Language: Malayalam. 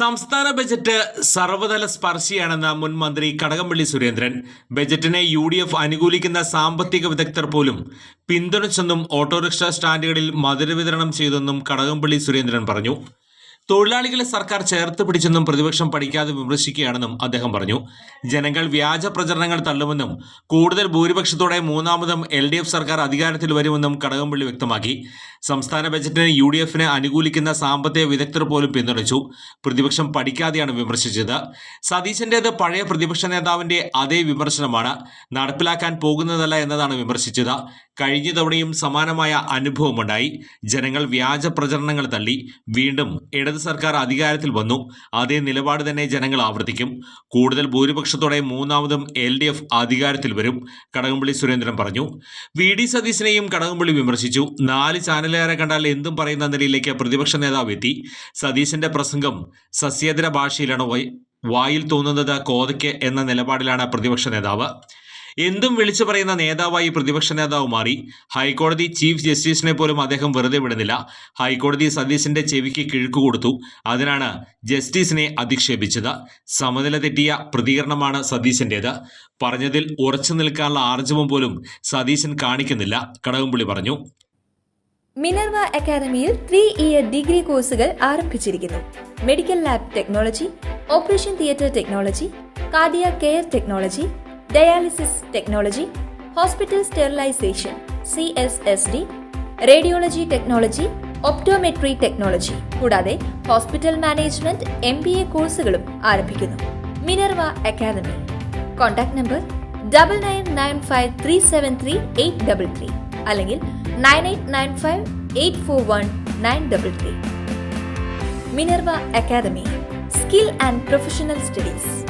സംസ്ഥാന ബജറ്റ് സർവതല സ്പർശിയാണെന്ന മുൻ മന്ത്രി കടകംപള്ളി സുരേന്ദ്രൻ. ബജറ്റിനെ യു ഡി എഫ് അനുകൂലിക്കുന്ന സാമ്പത്തിക വിദഗ്ധർ പോലും പിന്തുണച്ചെന്നും ഓട്ടോറിക്ഷ സ്റ്റാൻഡുകളിൽ മധുര വിതരണം ചെയ്തെന്നും കടകംപള്ളി സുരേന്ദ്രൻ പറഞ്ഞു. തൊഴിലാളികളെ സർക്കാർ ചേർത്ത് പിടിച്ചെന്നും പ്രതിപക്ഷം പഠിക്കാതെ വിമർശിക്കുകയാണെന്നും അദ്ദേഹം പറഞ്ഞു. ജനങ്ങൾ വ്യാജ പ്രചരണങ്ങൾ തള്ളുമെന്നും കൂടുതൽ ഭൂരിപക്ഷത്തോടെ മൂന്നാമതും എൽ ഡി എഫ് സർക്കാർ അധികാരത്തിൽ വരുമെന്നും കടകംപള്ളി വ്യക്തമാക്കി. സംസ്ഥാന ബജറ്റിനെ യു ഡി എഫിനെ അനുകൂലിക്കുന്ന സാമ്പത്തിക വിദഗ്ധർ പോലും പിന്തുണച്ചു. പ്രതിപക്ഷം പഠിക്കാതെയാണ് വിമർശിച്ചത്. സതീശന്റേത് പഴയ പ്രതിപക്ഷ നേതാവിന്റെ അതേ വിമർശനമാണ്. നടപ്പിലാക്കാൻ പോകുന്നതല്ല എന്നതാണ് വിമർശിച്ചത്. കഴിഞ്ഞ തവണയും സമാനമായ അനുഭവമുണ്ടായി. ജനങ്ങൾ വ്യാജ പ്രചരണങ്ങൾ തള്ളി. വീണ്ടും ഇടത് സർക്കാർ അധികാരത്തിൽ വന്നു. അതേ നിലപാട് തന്നെ ജനങ്ങൾ ആവർത്തിക്കും. കൂടുതൽ ഭൂരിപക്ഷത്തോടെ മൂന്നാമതും എൽ ഡി എഫ് അധികാരത്തിൽ വരും കടകംപള്ളി സുരേന്ദ്രൻ പറഞ്ഞു. വി ഡി സതീശനെയും കടകംപള്ളി വിമർശിച്ചു. നാല് ചാനലുകാരെ കണ്ടാൽ എന്തും പറയുന്ന നിലയിലേക്ക് പ്രതിപക്ഷ നേതാവ് എത്തി. സതീശന്റെ പ്രസംഗം സസ്യേതര ഭാഷയിലാണ് വായിൽ തോന്നുന്നത് കോതയ്ക്ക് എന്ന നിലപാടിലാണ് പ്രതിപക്ഷ നേതാവ്. എന്തും വിളിച്ചു പറയുന്ന നേതാവായി പ്രതിപക്ഷ നേതാവ് മാറി. ഹൈക്കോടതി ചീഫ് ജസ്റ്റിസിനെ പോലും അദ്ദേഹം വെറുതെ വിടുന്നില്ല. ഹൈക്കോടതി സതീശന്റെ ചെവിക്ക് കിഴുക്ക് കൊടുത്തു. അതിനാണ് ജസ്റ്റിസിനെ അധിക്ഷേപിച്ചത്. സമനില തെറ്റിയ പ്രതികരണമാണ് സതീശന്റേത്. പറഞ്ഞതിൽ ഉറച്ചു നിൽക്കാനുള്ള ആർജവം പോലും സതീശൻ കാണിക്കുന്നില്ല. കടകംപള്ളി പറഞ്ഞു. മിനർവ അക്കാദമിയിൽ ത്രീ ഇയർ ഡിഗ്രി കോഴ്സുകൾ ആരംഭിച്ചിരിക്കുന്നു. Medical lab technology operation theatre technology cardiac care technology dialysis technology hospital sterilization C S S D radiology technology optometry technology. കൂടാതെ hospital management M B A കോഴ്സുകളും ആരംഭിക്കുന്നു. Minerva academy. Contact number double nine nine five three seven three eight double three അല്ലെങ്കിൽ nine eight nine five eight four one nine double three Minerva academy. Skill and professional studies.